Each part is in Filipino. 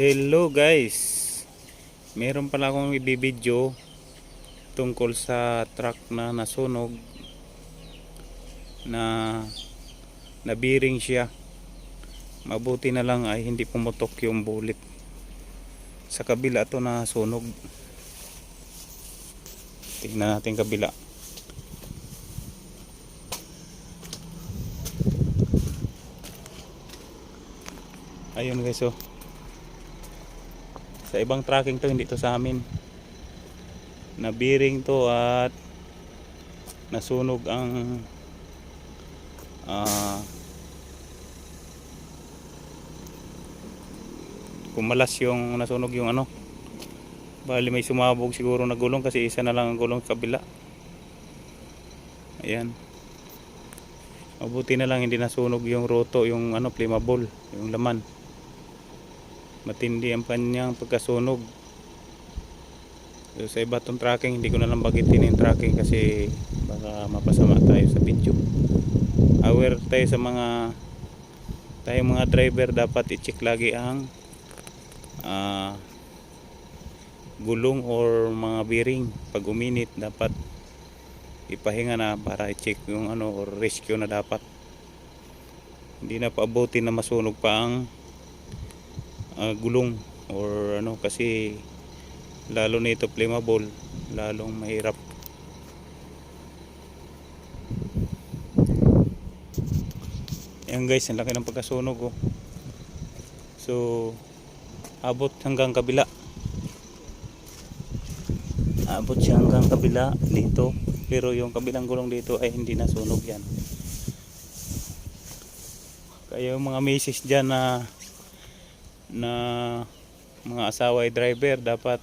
Hello guys. Meron pala akong ibibideo tungkol sa truck na nasunog na nabiring siya. Mabuti na lang ay hindi pumutok yung bullet. Sa kabila to na sunog tingnan natin kabila. Ayun guys oh sa ibang tracking to hindi to sa amin. Nabiring to at nasunog ang ah kumalas yung nasunog yung ano. Bali may sumabog siguro na gulong kasi isa na lang ang gulong kabila. Ayan. Mabuti na lang hindi nasunog yung roto yung ano flammable yung laman matindi ang kanyang pagkasunog. So, sa iba tong tracking hindi ko na lang bagitin yung tracking kasi baka mapasama tayo sa video. Aware tayo sa mga tayong mga driver dapat i-check lagi ang ah, gulong or mga bearing. Pag uminit dapat ipahinga na para i-check yung ano or rescue na dapat. Hindi na paabutin na masunog pa ang ah, gulong or ano kasi lalo nito flammable lalong mahirap. Yan guys ang laki ng pagkasunog oh. so abot hanggang kabila. Abot siya hanggang kabila dito pero yung kabilang gulong dito ay hindi nasunog yan. Kaya yung mga misis dyan na na mga asawa ay driver dapat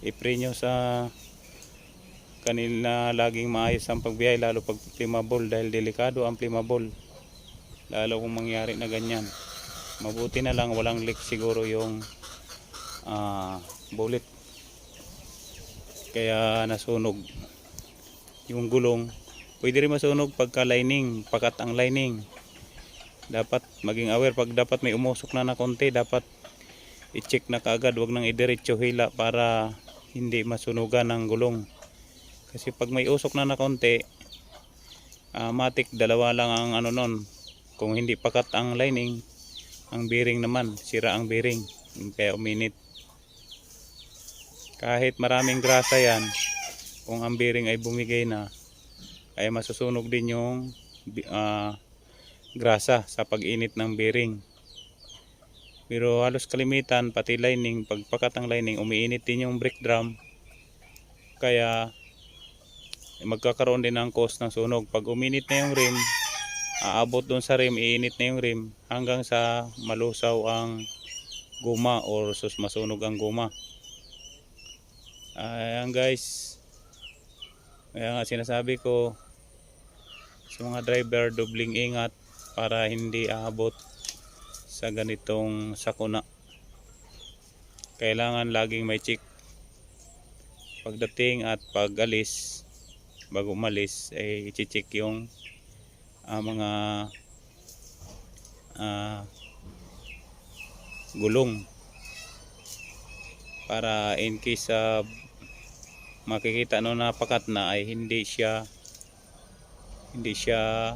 i-pray nyo sa kanila laging maayos ang pagbiyahe lalo pag flammable dahil delikado ang flammable. Lalo kung mangyari na ganyan. Mabuti na lang walang leak siguro yung ah, bullet. Kaya nasunog yung gulong. Pwede rin masunog pagka lining pakat ang lining dapat maging aware pag dapat may umusok na na konti dapat i-check na kaagad. Wag nang idiretso hila para hindi masunugan ng gulong. Kasi pag may usok na na konti ah, matik dalawa lang ang ano nun. Kung hindi pakat ang lining ang bearing naman sira ang bearing. Kaya uminit. Kahit maraming grasa yan kung ang bearing ay bumigay na ay masusunog din yung ah, grasa sa pag-init ng bearing. Pero halos kalimitan, pati lining, pagpakat ang lining, umiinit din yung brake drum. Kaya magkakaroon din ng cause ng sunog. Pag uminit na yung rim, aabot doon sa rim, iinit na yung rim hanggang sa malusaw ang guma or sus masunog ang guma. Ayan guys. Kaya nga sinasabi ko sa mga driver, dobling ingat para hindi aabot sa ganitong sakuna. Kailangan laging may check pagdating at pag-alis bago umalis ay i-check yung ah, mga ah, gulong para in case sa makikita no napakat na ay hindi siya hindi siya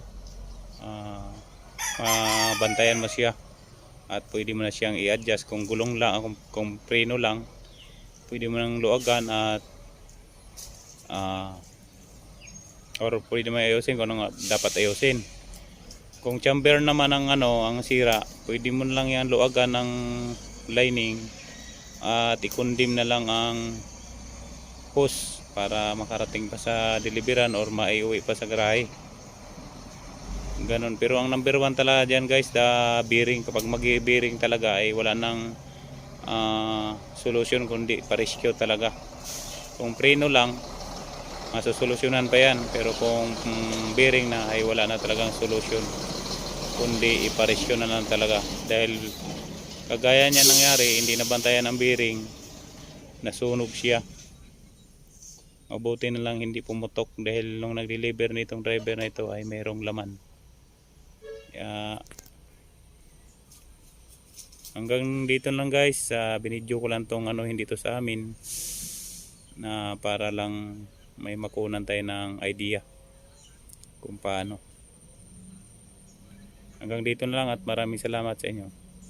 mabantayan mo siya. At pwede mo na siyang i-adjust. Kung gulong lang kung, kung preno lang pwede mo nang luagan at ah or pwede mo ayusin kung ano dapat ayusin. Kung chamber naman ang ano ang sira pwede mo lang yan luagan ng lining at ikundim na lang ang hose para makarating pa sa deliveran or maiuwi pa sa garahe Ganon. Pero ang number one talaga dyan guys, the bearing. Kapag mag-bearing talaga ay wala nang ah, solution kundi pa-rescue talaga. Kung preno lang, masusolusyonan pa yan. Pero kung mm, bearing na ay wala na talagang solution. Kundi ipa-rescue na lang talaga. Dahil kagaya niya nangyari, hindi nabantayan ang bearing, nasunog siya. Mabuti na lang hindi pumutok dahil nung nag-deliver nitong driver na ito ay mayroong laman. Kaya hanggang dito lang guys. Sa binidyo ko lang tong ano hindi to sa amin na para lang may makunan tayo ng idea kung paano. Hanggang dito na lang at maraming salamat sa inyo